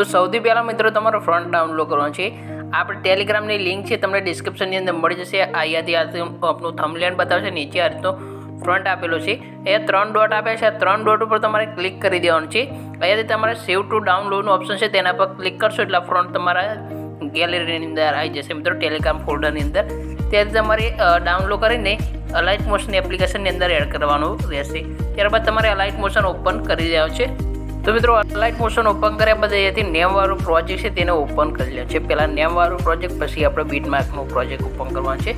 તો સૌથી પહેલાં મિત્રો તમારો ફ્રન્ટ ડાઉનલોડ કરવાનો છે. આપણે ટેલિગ્રામની લિંક છે, તમને ડિસ્ક્રિપ્શનની અંદર મળી જશે. અહીંયાથી આ આપણું થમલેન બતાવશે, નીચે આ રીતનો ફ્રન્ટ આપેલો છે. એ ત્રણ ડોટ આપે છે. આ ત્રણ ડોટ ઉપર તમારે ક્લિક કરી દેવાનું છે. અહીંયાથી તમારે સેવ ટુ ડાઉનલોડનું ઓપ્શન છે, તેના પર ક્લિક કરશો એટલે ફ્રન્ટ તમારા ગેલેરીની અંદર આવી જશે મિત્રો ટેલિગ્રામ ફોલ્ડરની અંદર. ત્યારે તમારે ડાઉનલોડ કરીને અલાઇટ મોશન એપ્લિકેશનની અંદર એડ કરવાનું રહેશે. ત્યારબાદ તમારે અલાઇટ મોશન ઓપન કરી દેવાનું છે. તો મિત્રો અલાઇટ મોશન ઓપન કર્યા પછી અહીંયાથી નેમવાળું પ્રોજેક્ટ છે તેને ઓપન કરી લે છે. પહેલાં નેમવાળું પ્રોજેક્ટ પછી આપણે બીટમાર્કનો પ્રોજેક્ટ ઓપન કરવાનો છે.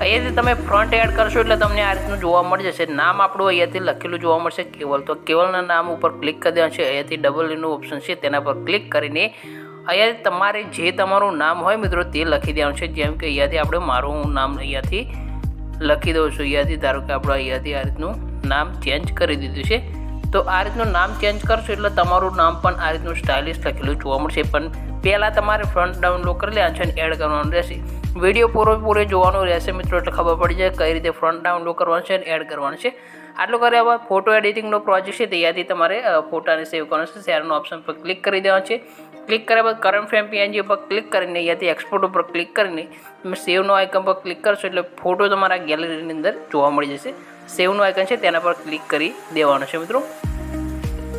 અહીંયાથી તમે ફ્રન્ટ એડ કરશો એટલે તમને આ રીતનું જોવા મળી જશે. નામ આપણું અહીંયાથી લખેલું જોવા મળશે કેવલ. તો કેવલના નામ ઉપર ક્લિક કરી દેવાનું છે. અહીંયાથી ડબલ એનું ઓપ્શન છે, તેના પર ક્લિક કરીને અહીંયાથી તમારે જે તમારું નામ હોય મિત્રો, તે લખી દેવાનું છે. જેમ કે અહીંયાથી આપણે મારું નામ અહીંયાથી લખી દઉં છું. અહીંયાથી ધારો કે આપણે અહીંયાથી આ રીતનું નામ ચેન્જ કરી દીધું છે. તો આ રીતનું નામ ચેન્જ કરશો એટલે તમારું નામ પણ આ રીતનું સ્ટાઇલિશ લખેલું જોવા મળશે. પણ પહેલાં તમારે ફ્રન્ટ ડાઉનલોડ કરી લેવાનું છે અને એડ કરવાનું રહેશે. વીડિયો પૂરો પૂરો જોવાનો રહેશે મિત્રો, એટલે ખબર પડી જાય કઈ રીતે ફ્રન્ટ ડાઉનલોડ કરવાનું છે અને એડ કરવાનું છે. આટલું કર્યા બાદ ફોટો એડિટિંગનો પ્રોજેક્ટ છે, ત્યાંથી તમારે ફોટાને સેવ કરવાનો છે. શેરનો ઓપ્શન પર ક્લિક કરી દેવાનું છે. ક્લિક કર્યા બાદ કરંટ ફ્રેમ પીએનજી ઉપર ક્લિક કરીને અહીંયાથી એક્સપોર્ટ ઉપર ક્લિક કરીને સેવનો આઇકન પર ક્લિક કરશો એટલે ફોટો તમારા ગેલેરીની અંદર જોવા મળી જશે. સેવનું આઇકન છે, તેના પર ક્લિક કરી દેવાનું છે મિત્રો.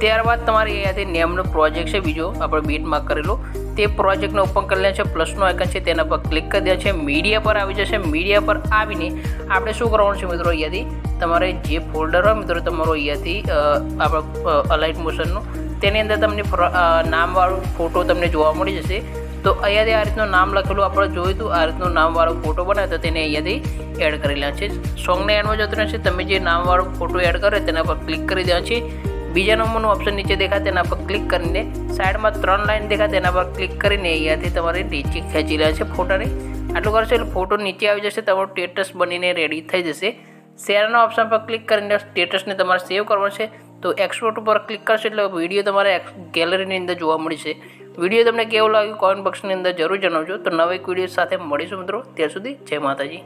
ત્યારબાદ તમારે અહીંયાથી નેમનો પ્રોજેક્ટ છે, બીજો આપણે બીટમાં કરેલો. તે પ્રોજેક્ટને ઓપન કરી છે, પ્લસનું આઇકન છે, તેના પર ક્લિક કરી દે છે. મીડિયા પર આવી જશે, મીડિયા પર આવીને આપણે શું કરવાનું છે મિત્રો અહીંયાથી? તમારે જે ફોલ્ડર હોય મિત્રો, તમારો અહીંયાથી આપણે અલાઇટ મોશનનું તેની અંદર તમને નામવાળું ફોટો તમને જોવા મળી જશે. તો અહીંયાથી આ રીતનું નામ લખેલું, આપણે જોયું હતું, આ રીતનું નામવાળો ફોટો બનાવ્યો તો તેને અહીંયાથી એડ કરી લેવાનું છે. સોંગને એન્ડમાં જતું રહેશે. તમે જે નામવાળો ફોટો એડ કર્યો તેના પર ક્લિક કરી દેવાનું છે. બીજા નંબરનું ઓપ્શન નીચે દેખાય તેના પર ક્લિક કરીને સાઈડમાં ત્રણ લાઈન દેખાય તેના પર ક્લિક કરીને અહીંયાથી તમારે નીચે ખેંચી રહ્યા છે ફોટાને. આટલું કરશો એટલે ફોટો નીચે આવી જશે, તમારું સ્ટેટસ બનીને રેડી થઈ જશે. શેરના ઓપ્શન પર ક્લિક કરીને સ્ટેટસને તમારે સેવ કરવાનું છે. તો એક્સપોર્ટ ઉપર ક્લિક કરશો એટલે વીડિયો તમારે ગેલેરીની અંદર જોવા મળશે વીડિયો તમને કેવો લાગ્યો? કોમેન્ટ બોક્સની અંદર જરૂર જણાવજો. તો નવા એક વીડિયો સાથે મળીશું મિત્રો. ત્યાં સુધી જય માતાજી.